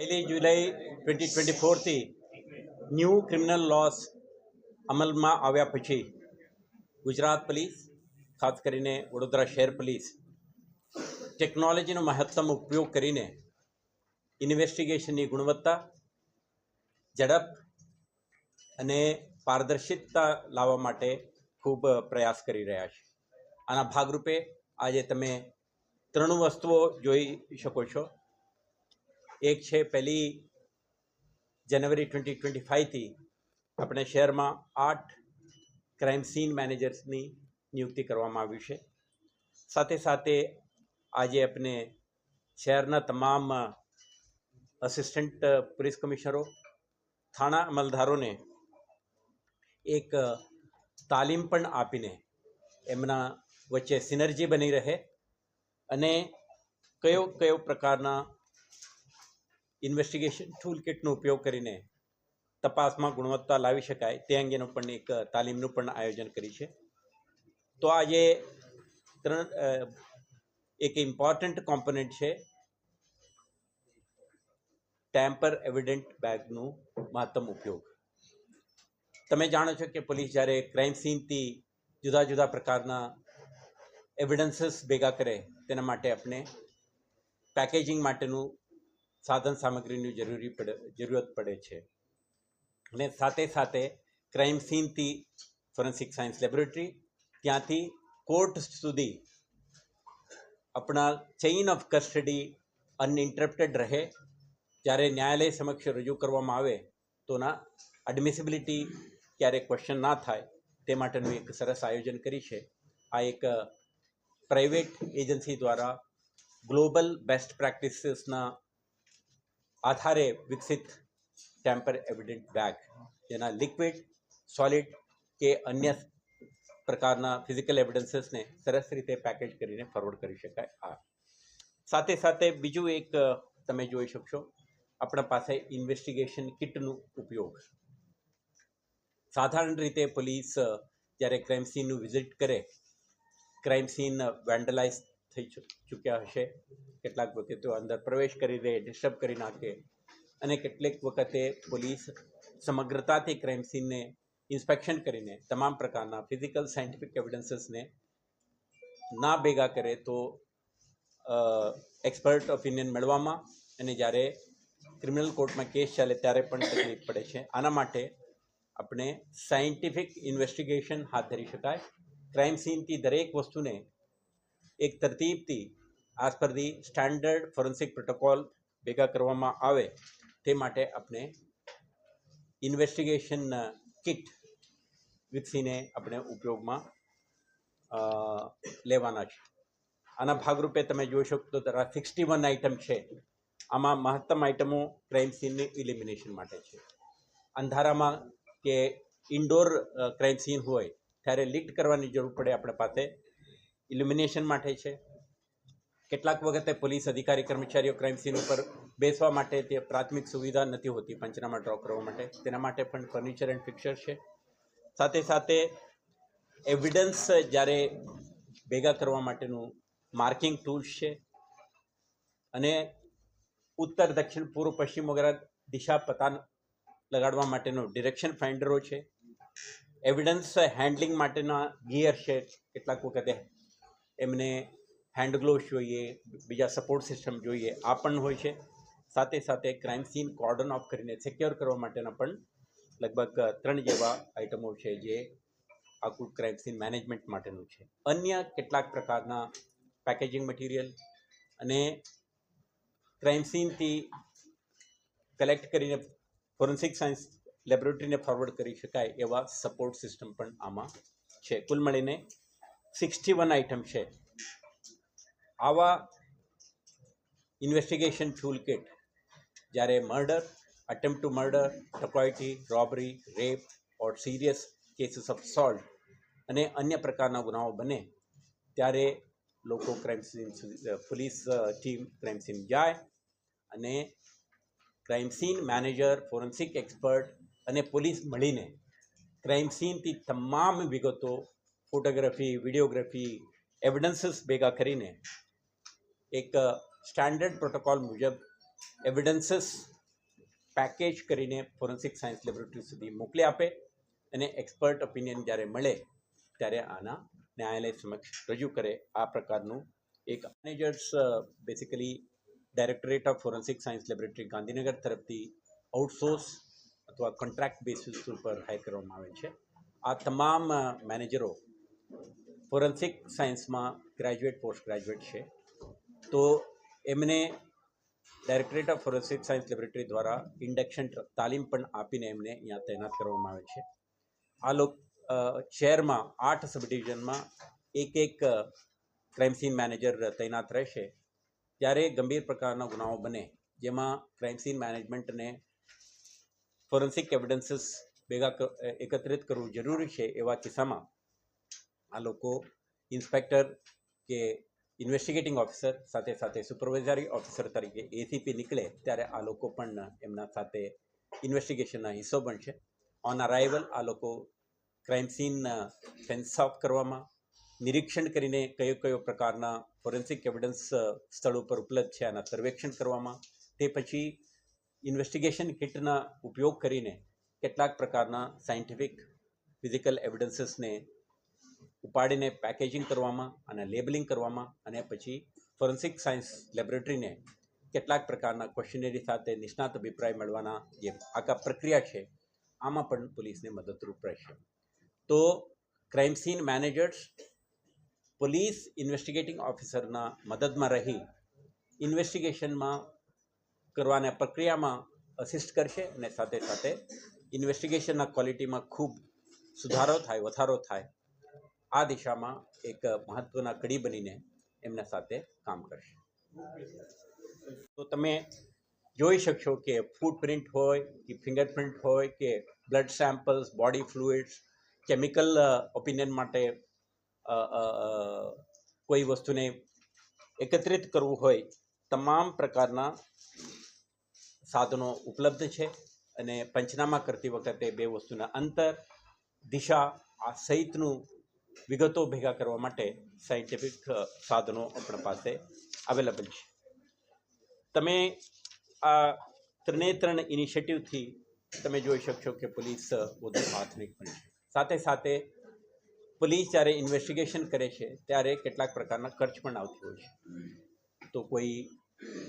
પહેલી જુલાઈ twenty twenty ફોરથી ન્યૂ ક્રિમિનલ લોસ અમલમાં આવ્યા પછી ગુજરાત પોલીસ, ખાસ કરીને વડોદરા શહેર પોલીસ ટેકનોલોજીનો મહત્તમ ઉપયોગ કરીને ઇન્વેસ્ટિગેશનની ગુણવત્તા, ઝડપ અને પારદર્શિતતા લાવવા માટે ખૂબ પ્રયાસ કરી રહ્યા છે. આના ભાગરૂપે આજે તમે ત્રણ વસ્તુઓ જોઈ શકો છો. એક છે પહેલી જાન્યુઆરી ટ્વેન્ટી ટ્વેન્ટી ફાઇવથી આપણે શહેરમાં આઠ ક્રાઇમ સીન મેનેજર્સની નિયુક્તિ કરવામાં આવી છે. સાથે સાથે આજે આપણે શહેરના તમામ અસિસ્ટન્ટ પોલીસ કમિશનરો થાણા અમલદારોને એક તાલીમ પણ આપીને એમના વચ્ચે સિનર્જી બની રહે અને કયો કયો પ્રકારના ઇન્વેસ્ટિગેશન ટૂલ કિટનો ઉપયોગ કરીને તપાસમાં ગુણવત્તા લાવી શકાય તે અંગેનું પણ એક તાલીમનું પણ આયોજન કરી છે. તો આજે ત્રણ એક ઇમ્પોર્ટન્ટ કોમ્પોનન્ટ છે ટેમ્પર એવિડન્ટ બેગનું મહત્તમ ઉપયોગ. તમે જાણો છો કે પોલીસ જ્યારે ક્રાઇમ સીનથી જુદા જુદા પ્રકારના એવિડન્સીસ ભેગા કરે તેના માટે આપણે પેકેજિંગ માટેનું સાધન સામગ્રીની જરૂરી પડે, જરૂરત પડે છે. અને સાથે સાથે ક્રાઇમ સીનથી ફોરેન્સિક સાયન્સ લેબોરેટરી ત્યાંથી કોર્ટ સુધી આપણા ચેઇન ઓફ કસ્ટડી અનઇન્ટરપ્ટેડ રહે. જ્યારે ન્યાયાલય સમક્ષ રજૂ કરવામાં આવે, તો ના એડમિસિબિલિટી ક્યારે ક્વેશ્ચન ના થાય. તે માટેનું એક સરસ આયોજન કરી છે. આ એક પ્રાઇવેટ એજન્સી દ્વારા ગ્લોબલ બેસ્ટ પ્રેક્ટિસીસના આધારે વિકસિત ટેમ્પર એવિડન્ટ બેગ, જેના લિક્વિડ, સોલિડ કે અન્ય પ્રકારના ફિઝિકલ એવિડન્સીસને સરસ રીતે પેકેજ કરીને ફોરવર્ડ કરી શકાય. આ સાથે સાથે બીજું એક તમે જોઈ શકશો, આપણા પાસે ઇન્વેસ્ટિગેશન કિટનું ઉપયોગ. સાધારણ રીતે પોલીસ જ્યારે ક્રાઇમ સીનનું વિઝિટ કરે, ક્રાઇમ સીન વેન્ડલાઇઝ થઈ ચૂક્યા હશે. કેટલાક વખતે અંદર પ્રવેશ કરી દે ડિસ્ટર્બ કરી નાખે. અને કેટલીક વખતે પોલીસ સમગ્રતાથી ક્રાઇમ સીનને ઇન્સ્પેક્શન કરીને તમામ પ્રકારના ફિઝિકલ સાયન્ટિફિક એવિડન્સીસને ના ભેગા કરે તો એક્સપર્ટ ઓપિનિયન મેળવવામાં અને જ્યારે ક્રિમિનલ કોર્ટમાં કેસ ચાલે ત્યારે પણ તકલીફ પડે છે. આના માટે આપણે સાયન્ટિફિક ઇન્વેસ્ટિગેશન હાથ ધરી શકાય. ક્રાઇમ સીનથી દરેક વસ્તુને એક તરતીબથી આ સ્પર્ધી સ્ટાન્ડર્ડ ફોરેન્સિક પ્રોટોકોલ ભેગા કરવામાં આવે તે માટે આપણે ઇન્વેસ્ટિગેશન કિટ વિકસીને આપણે ઉપયોગમાં લેવાના છે. આના ભાગરૂપે તમે જોઈ શકો તો સિક્સટી વન આઇટમ છે. આમાં મહત્તમ આઇટમો ક્રાઇમ સીનની ઇલિમિનેશન માટે છે. અંધારામાં કે ઇન્ડોર ક્રાઇમ સીન હોય ત્યારે લીટ કરવાની જરૂર પડે આપણા પાસે ઇલ્યુમિનેશન માટે છે. કેટલાક વખતે પોલીસ અધિકારી, કર્મચારીઓ ક્રાઇમ સીન ઉપર બેસવા માટે તે પ્રાથમિક સુવિધા નથી હોતી પંચનામા ડ્રો કરવા માટે. તેના માટે પણ ફર્નિચર એન્ડ ફિક્ચર છે. સાથે સાથે એવિડન્સ જ્યારે ભેગા કરવા માટેનું માર્કિંગ ટૂલ્સ છે. અને ઉત્તર, દક્ષિણ, પૂર્વ, પશ્ચિમ વગેરે દિશા પતા લગાડવા માટેનો ડિરેક્શન ફાઇન્ડરો છે. એવિડન્સ હેન્ડલિંગ માટેના ગિયર છે. કેટલાક વખતે એમને હેન્ડ ગ્લોવ્સ જોઈએ, બીજા સપોર્ટ સિસ્ટમ જોઈએ, આ પણ હોય છે. સાથે સાથે ક્રાઇમ સીન કોર્ડન ઓફ કરીને સિક્યોર કરવા માટેના પણ લગભગ ત્રણ જેવા આઇટમો છે જે આખું ક્રાઇમ સીન મેનેજમેન્ટ માટેનું છે. અન્ય કેટલાક પ્રકારના પેકેજિંગ મટીરિયલ અને ક્રાઇમ સીનથી કલેક્ટ કરીને ફોરેન્સિક સાયન્સ લેબોરેટરીને ફોરવર્ડ કરી શકાય એવા સપોર્ટ સિસ્ટમ પણ આમાં છે. કુલ મળીને સિક્સટી વન આઇટમ છે આવા ઇન્વેસ્ટિગેશન ટૂલ કિટ જ્યારે murder attempt to murder dacoity robbery rape or serious cases of assault અને અન્ય પ્રકારના ગુનાઓ બને ત્યારે લોકો crime scene police team crime scene જાય અને crime scene manager forensic expert અને પોલીસ મળીને ક્રાઇમ સીનથી તમામ વિગતો ફોટોગ્રાફી, વિડીયોગ્રાફી એવિડન્સીસ ભેગા કરીને એક સ્ટાન્ડર્ડ પ્રોટોકોલ મુજબ એવિડન્સીસ પેકેજ કરીને ફોરેન્સિક સાયન્સ લેબોરેટરી સુધી મોકલી આપે અને એક્સપર્ટ ઓપિનિયન જ્યારે મળે, ત્યારે આના ન્યાયાલય સમક્ષ રજૂ કરે. આ પ્રકારનું એક managers basically directorate of forensic science laboratory Gandhinagar તરફથી આઉટસોર્સ અથવા કોન્ટ્રાક્ટ બેસિસ ઉપર હાયર કરવામાં આવે છે. આ તમામ મેનેજરો ફોરેન્સિક સાયન્સમાં ગ્રેજ્યુએટ પોસ્ટ ગ્રેજ્યુએટ છે. તો એમને directorate of forensic science laboratory દ્વારા ઇન્ડક્શન તાલીમ પણ આપીને એમને અહીંયા તૈનાત કરવામાં આવે છે. આ લોક શહેરમાં આઠ સબ ડિવિઝનમાં એક એક ક્રાઇમ સીન મેનેજર તૈનાત રહેશે. ત્યારે ગંભીર પ્રકારના ગુનાઓ બને, જેમાં ક્રાઇમ સીન મેનેજમેન્ટને ફોરેન્સિક એવિડન્સીસ ભેગા એકત્રિત કરવું જરૂરી છે એવા કિસ્સામાં આ લોકો ઇન્સ્પેક્ટર કે ઇન્વેસ્ટિગેટિંગ ઓફિસર સાથે સાથે સુપરવાઇઝરી ઓફિસર તરીકે એસીપી નીકળે ત્યારે આ લોકો પણ એમના સાથે ઇન્વેસ્ટિગેશનના હિસ્સો બનશે ઓન અરાઇવલ આ લોકો ક્રાઇમ સીન ફેન્સ ઓફ કરવામાં, નિરીક્ષણ કરીને કયો કયો પ્રકારના ફોરેન્સિક એવિડન્સ સ્થળ ઉપર ઉપલબ્ધ છે આના સર્વેક્ષણ કરવામાં, તે પછી ઇન્વેસ્ટિગેશન કિટના ઉપયોગ કરીને કેટલાક પ્રકારના સાયન્ટિફિક ફિઝિકલ એવિડન્સીસને ઉપાડીને પેકેજિંગ કરવામાં અને લેબલિંગ કરવામાં અને પછી ફોરેન્સિક સાયન્સ લેબોરેટરીને કેટલાક પ્રકારના ક્વેશ્ચનરી સાથે નિષ્ણાત અભિપ્રાય મળવાના જે આખા પ્રક્રિયા છે, આમાં પણ પોલીસને મદદરૂપ રહેશે. તો crime scene managers police investigating ઓફિસરના મદદમાં રહી ઇન્વેસ્ટિગેશનમાં કરવાના પ્રક્રિયામાં અસિસ્ટ કરશે અને સાથે સાથે ઇન્વેસ્ટિગેશનના ક્વોલિટીમાં ખૂબ સુધારો થાય, વધારો થાય આ દિશામાં એક મહત્ત્વના કડી બનીને એમના સાથે કામ કરશે. તો તમે જોઈ શકશો કે ફૂટપ્રિન્ટ હોય, કે ફિંગરપ્રિન્ટ હોય, કે blood samples body fluids chemical opinion માટે કોઈ વસ્તુને એકત્રિત કરવું હોય, તમામ પ્રકારના સાધનો ઉપલબ્ધ છે અને પંચનામા કરતી વખતે બે વસ્તુના અંતર, દિશા, આ સહિતનું વિગતો ભેગા કરવા માટે સાયન્ટિફિક સાધનો આપણા પાસે અવેલેબલ છે. તમે આ ત્રણે ત્રણ ઇનિશિયેટિવથી તમે જોઈ શકશો કે પોલીસ વધુ આધુનિક બનશે સાથે સાથે પોલીસ જ્યારે ઇન્વેસ્ટિગેશન કરે છે, ત્યારે કેટલાક પ્રકારના ખર્ચ પણ આવતી હોય છે. તો કોઈ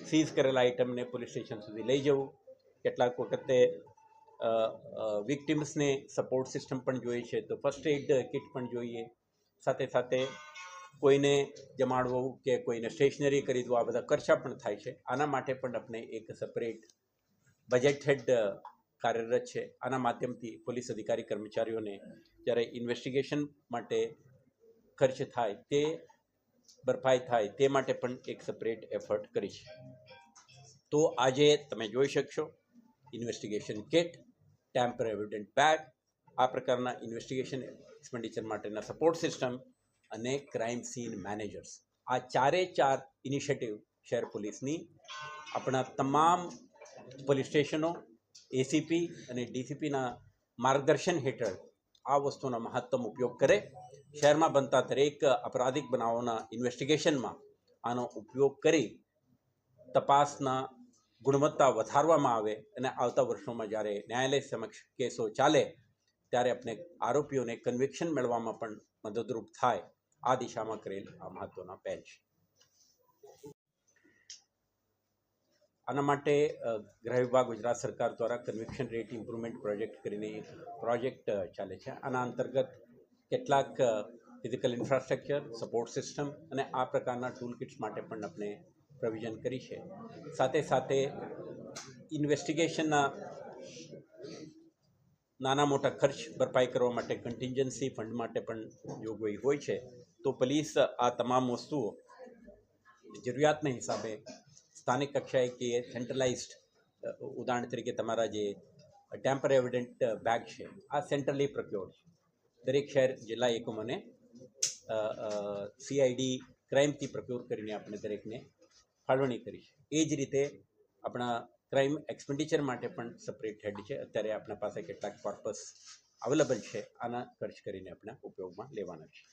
સીઝ કરેલા આઇટમને પોલીસ સ્ટેશન સુધી લઈ જવું, કેટલાક વખતે વિક્ટિમ્સને સપોર્ટ સિસ્ટમ પણ જોઈએ છે, તો ફર્સ્ટ એડ કિટ પણ જોઈએ સાથે સાથે કોઈને જમાડવું કે કોઈને સ્ટેશનરી ખરીદવું, આ બધા ખર્ચા પણ થાય છે. આના માટે પણ આપણે એક સપરેટ બજેટ હેડ કાર્યરત છે. આના માધ્યમથી પોલીસ અધિકારી કર્મચારીઓને જ્યારે ઇન્વેસ્ટિગેશન માટે ખર્ચ થાય, તે ભરપાઈ થાય, તે માટે પણ એક સપરેટ એફર્ટ કરી છે. તો આજે તમે જોઈ શકશો investigation kit tamper evident bag આ પ્રકારના ઇન્વેસ્ટિગેશન એક્સપેન્ડિચર માટેના સપોર્ટ સિસ્ટમ અને ક્રાઇમ સીન મેનેજર્સ આ ચારે ચાર ઇનિશિયેટિવ શહેર પોલીસની આપણા તમામ પોલીસ સ્ટેશનો એસીપી અને ડીસીપીના માર્ગદર્શન હેઠળ આ વસ્તુનો મહત્તમ ઉપયોગ કરે. શહેરમાં બનતા દરેક અપરાધિક બનાવોના ઇન્વેસ્ટિગેશનમાં આનો ઉપયોગ કરી તપાસના ગુણવત્તા વધારવામાં આવે અને આવતા વર્ષોમાં જ્યારે ન્યાયાલય સમક્ષ કેસો ચાલે ત્યારે આપણે આરોપીઓને કન્વિક્શન મેળવવામાં પણ મદદરૂપ થાય, આ દિશામાં કરેલ આ મહત્વના પહેલ છે. આના માટે ગૃહ વિભાગ ગુજરાત સરકાર દ્વારા કન્વિક્શન રેટ ઇમ્પ્રુવમેન્ટ પ્રોજેક્ટ કરીને પ્રોજેક્ટ ચાલે છે. આના અંતર્ગત કેટલાક ફિઝિકલ ઇન્ફ્રાસ્ટ્રક્ચર સપોર્ટ સિસ્ટમ અને આ પ્રકારના ટૂલ કિટ્સ માટે પણ આપણે પ્રોવિઝન કરી છે. સાથે સાથે ઇન્વેસ્ટિગેશનના નાના મોટા ખર્ચ ભરપાઈ કરવા માટે કન્ટિન્જન્સી ફંડ માટે પણ જોગવાઈ હોય છે. તો પોલીસ આ તમામ વસ્તુઓ જરૂરિયાતના હિસાબે સ્થાનિક કક્ષાએ કે સેન્ટ્રલાઇઝ્ડ ઉદાહરણ તરીકે તમારા જે ટેમ્પર એવિડન્ટ બેગ છે, આ સેન્ટ્રલી પ્રક્યોર્ડ છે. દરેક શહેર, જિલ્લા એકમોને સીઆઈડી ક્રાઇમથી પ્રક્યોર કરીને આપણે દરેકને ફાળવણી કરી છે. એ જ રીતે આપણા ક્રાઇમ એક્સપેન્ડિચર માટે પણ સપરેટ હેડ છે. અત્યારે આપણા પાસે કેટલાક પર્પસ અવેલેબલ છે. આના ખર્ચ કરીને આપણે ઉપયોગમાં લેવાના છે.